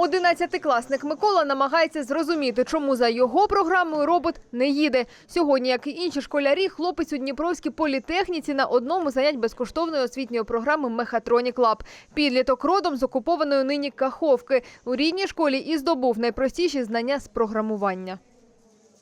Одинадцятикласник Микола намагається зрозуміти, чому за його програмою робот не їде. Сьогодні, як і інші школярі, хлопець у Дніпровській політехніці на одному занять безкоштовної освітньої програми Мехатронік Лаб. Підліток родом з окупованої нині Каховки. У рідній школі і здобув найпростіші знання з програмування.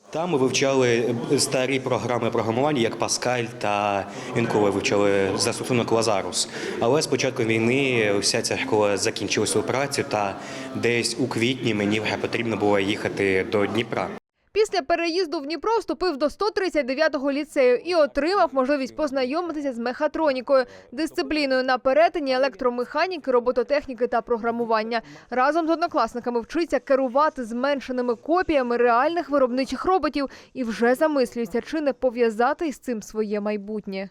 Там ми вивчали старі програми програмування, як Паскаль та інколи вивчали застосунок Лазарус. Але з початку війни вся ця школа закінчила свою працю, та десь у квітні мені вже потрібно було їхати до Дніпра. Після переїзду в Дніпро вступив до 139-го ліцею і отримав можливість познайомитися з мехатронікою, дисципліною на перетині електромеханіки, робототехніки та програмування. Разом з однокласниками вчиться керувати зменшеними копіями реальних виробничих роботів і вже замислюється, чи не пов'язати із цим своє майбутнє.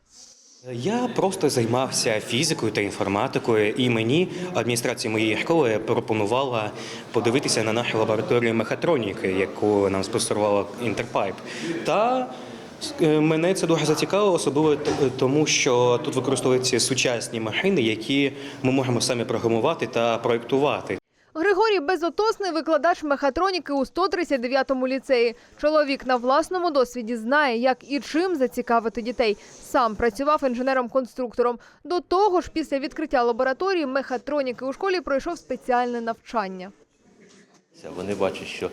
Я просто займався фізикою та інформатикою, і мені адміністрація моєї школи пропонувала подивитися на нашу лабораторію мехатроніки, яку нам спонсорувала Інтерпайп. Та е, мене це дуже зацікавило, особливо тому, що тут використовуються сучасні машини, які ми можемо самі програмувати та проєктувати. Григорій Безотосний викладач мехатроніки у 139-му ліцеї. Чоловік на власному досвіді знає, як і чим зацікавити дітей. Сам працював інженером-конструктором. До того ж, після відкриття лабораторії мехатроніки у школі пройшов спеціальне навчання. Вони бачать, що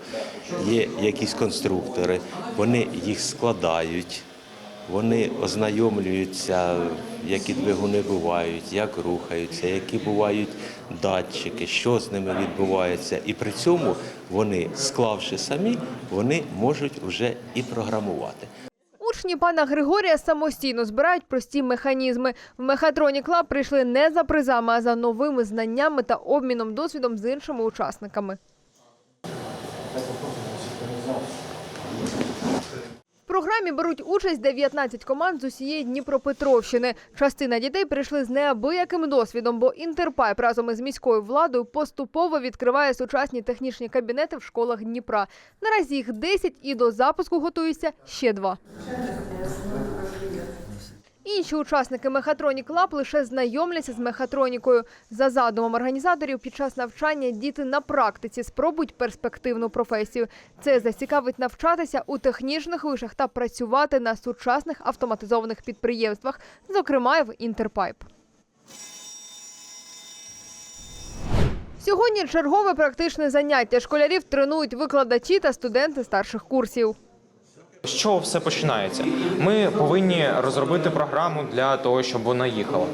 є якісь конструктори, вони їх складають, вони ознайомлюються, які двигуни бувають, як рухаються, які бувають датчики, що з ними відбувається. І при цьому вони, склавши самі, вони можуть вже і програмувати. Учні пана Григорія самостійно збирають прості механізми. В Мехатронік Лаб прийшли не за призами, а за новими знаннями та обміном досвідом з іншими учасниками. Програмі беруть участь 19 команд з усієї Дніпропетровщини. Частина дітей прийшли з неабияким досвідом, бо Інтерпайп разом із міською владою поступово відкриває сучасні технічні кабінети в школах Дніпра. Наразі їх 10 і до запуску готуються ще два. Інші учасники Мехатронік Лаб лише знайомляться з мехатронікою. За задумом організаторів, під час навчання діти на практиці спробують перспективну професію. Це зацікавить навчатися у технічних вишах та працювати на сучасних автоматизованих підприємствах, зокрема в Інтерпайп. Сьогодні чергове практичне заняття. Школярів тренують викладачі та студенти старших курсів. З чого все починається? Ми повинні розробити програму для того, щоб вона їхала.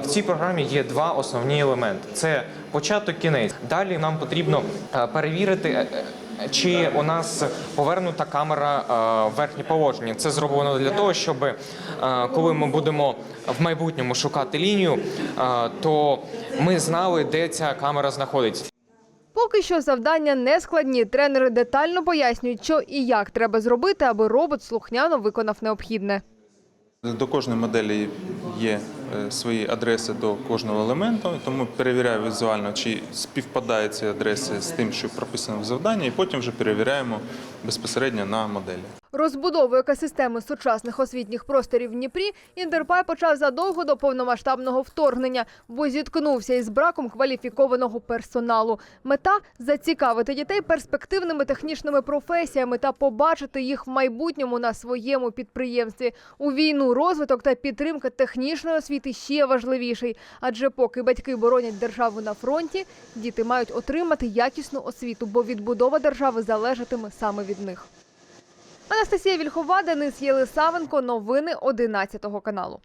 В цій програмі є два основні елементи: це початок, кінець. Далі нам потрібно е, перевірити. е, е, Чи у нас повернута камера в верхнє положення? Це зроблено для того, щоб коли ми будемо в майбутньому шукати лінію, то ми знали, де ця камера знаходиться. Поки що завдання не складні. Тренери детально пояснюють, що і як треба зробити, аби робот слухняно виконав необхідне. До кожної моделі є свої адреси до кожного елементу, тому перевіряю візуально, чи співпадають ці адреси з тим, що прописано в завданні, і потім вже перевіряємо безпосередньо на моделі. Розбудову екосистеми сучасних освітніх просторів в Дніпрі Інтерпай почав задовго до повномасштабного вторгнення, бо зіткнувся із браком кваліфікованого персоналу. Мета зацікавити дітей перспективними технічними професіями та побачити їх в майбутньому на своєму підприємстві. У війну розвиток та підтримка технічної освіти ще важливіший. Адже поки батьки боронять державу на фронті, діти мають отримати якісну освіту, бо відбудова держави залежатиме саме від них. Анастасія Вільхова, Денис Єлисавенко. Новини 11 каналу.